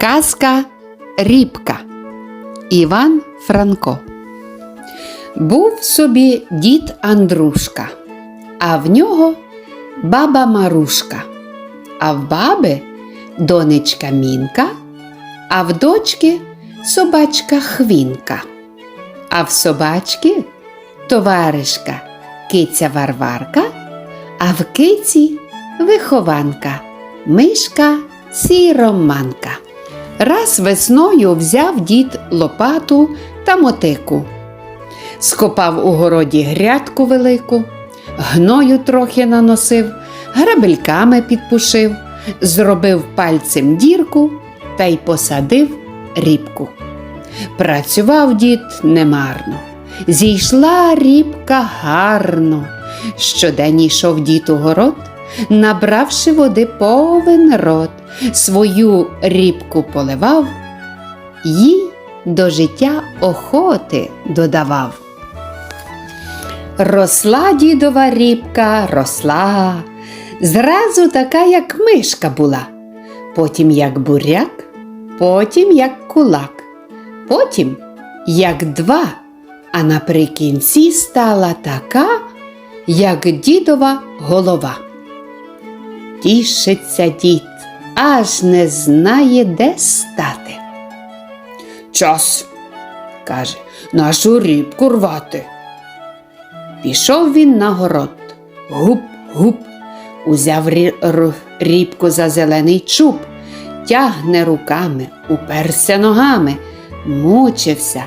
Казка Рібка Іван Франко. Був собі дід Андрушка, а в нього баба Марушка, а в баби донечка Мінка, а в дочки собачка Хвінка, а в собачки товаришка киця Варварка, а в киці вихованка мишка сіроманка. Раз весною взяв дід лопату та мотику. Скопав у городі грядку велику, гною трохи наносив, грабельками підпушив, зробив пальцем дірку та й посадив рібку. Працював дід немарно, зійшла рібка гарно. Щодень йшов дід у город, набравши води повен рот, свою рібку поливав, їй до життя охоти додавав. Росла дідова рібка, росла, зразу така, як мишка була, потім як буряк, потім як кулак, потім як два, а наприкінці стала така, як дідова голова. Тішиться дід, аж не знає, де стати. Час, каже, нашу рібку рвати. Пішов він на город. Гуп, гуп, узяв рі- рібку за зелений чуб, тягне руками, уперся ногами, мучився.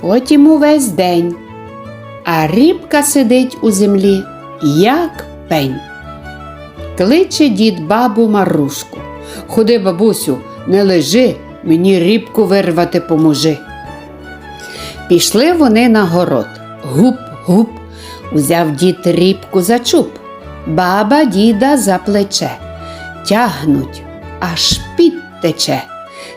Потім увесь день. А рібка сидить у землі, як пень. Кличе дід бабу Марушку. Ходи, бабусю, не лежи, мені рібку вирвати поможи. Пішли вони на город. Гуп, гуп, узяв дід рібку за чуб, баба діда за плече. Тягнуть, аж під тече.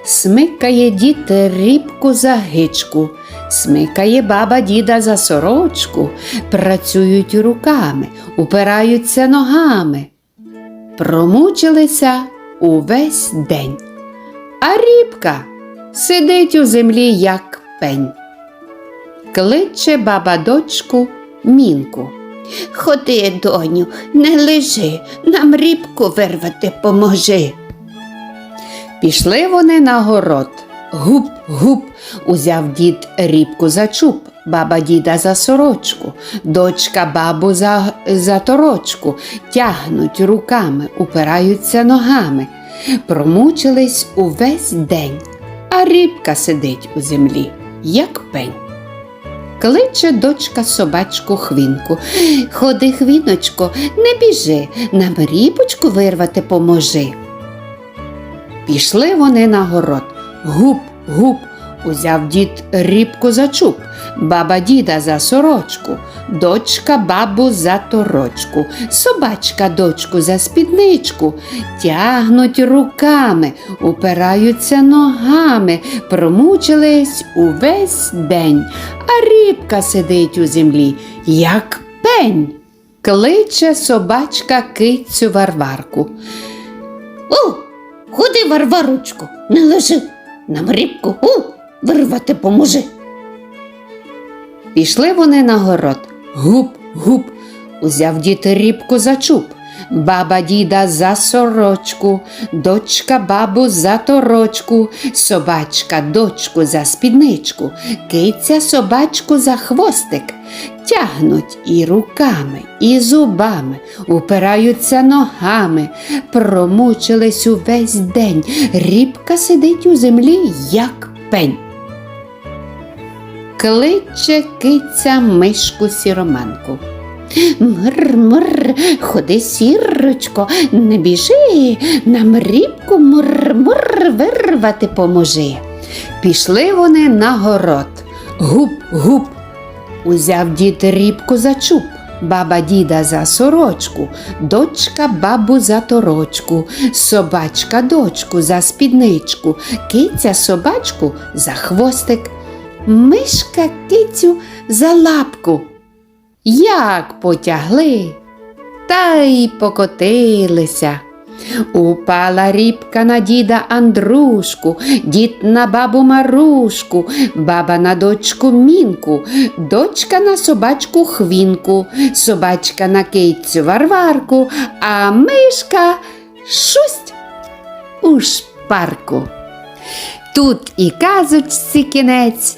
Смикає дід рібку за гичку, смикає баба діда за сорочку, працюють руками, упираються ногами. Промучилися увесь день. А рібка сидить у землі, як пень. Кличе баба дочку мінку. Ходи, доню, не лежи, нам рібку вирвати поможи. Пішли вони на город. Гуп, гуп, узяв дід рібку за чуб, баба діда за сорочку, дочка бабу за, за торочку, тягнуть руками, упираються ногами. Промучились увесь день, а рібка сидить у землі, як пень. Кличе дочка собачку хвінку. Ходи, хвіночко, не біжи, нам рібочку вирвати поможи. Пішли вони на город. Гуп, гуп, узяв дід рібку за чуб, баба діда за сорочку, дочка бабу за торочку, собачка дочку за спідничку, тягнуть руками, упираються ногами, промучились увесь день, а рібка сидить у землі, як пень. Кличе собачка кицю Варварку. О, ходи, Варварочку, не лежи, нам рібку у, вирвати поможи. Пішли вони на город. Гуп, гуп, узяв дід рібку за чуб, баба діда за сорочку, дочка бабу за торочку, собачка дочку за спідничку, киця собачку за хвостик. Тягнуть і руками, і зубами, упираються ногами, промучились увесь день. Рібка сидить у землі, як пень. Кличе киця мишку сіроманку. Мр, мр, ходи, сірочко, не біжи, нам рібку мур, мур, вирвати поможи. Пішли вони на город. Гуп, гуп. Узяв дід рібку за чуб, баба діда за сорочку, дочка бабу за торочку, собачка дочку за спідничку, киця собачку за хвостик, мишка кицю за лапку. Як потягли, та й покотилися. Упала рібка на діда Андрушку, дід на бабу Марушку, баба на дочку Мінку, дочка на собачку Хвінку, собачка на кицю Варварку, а мишка шусть у шпарку. Тут і казочці кінець,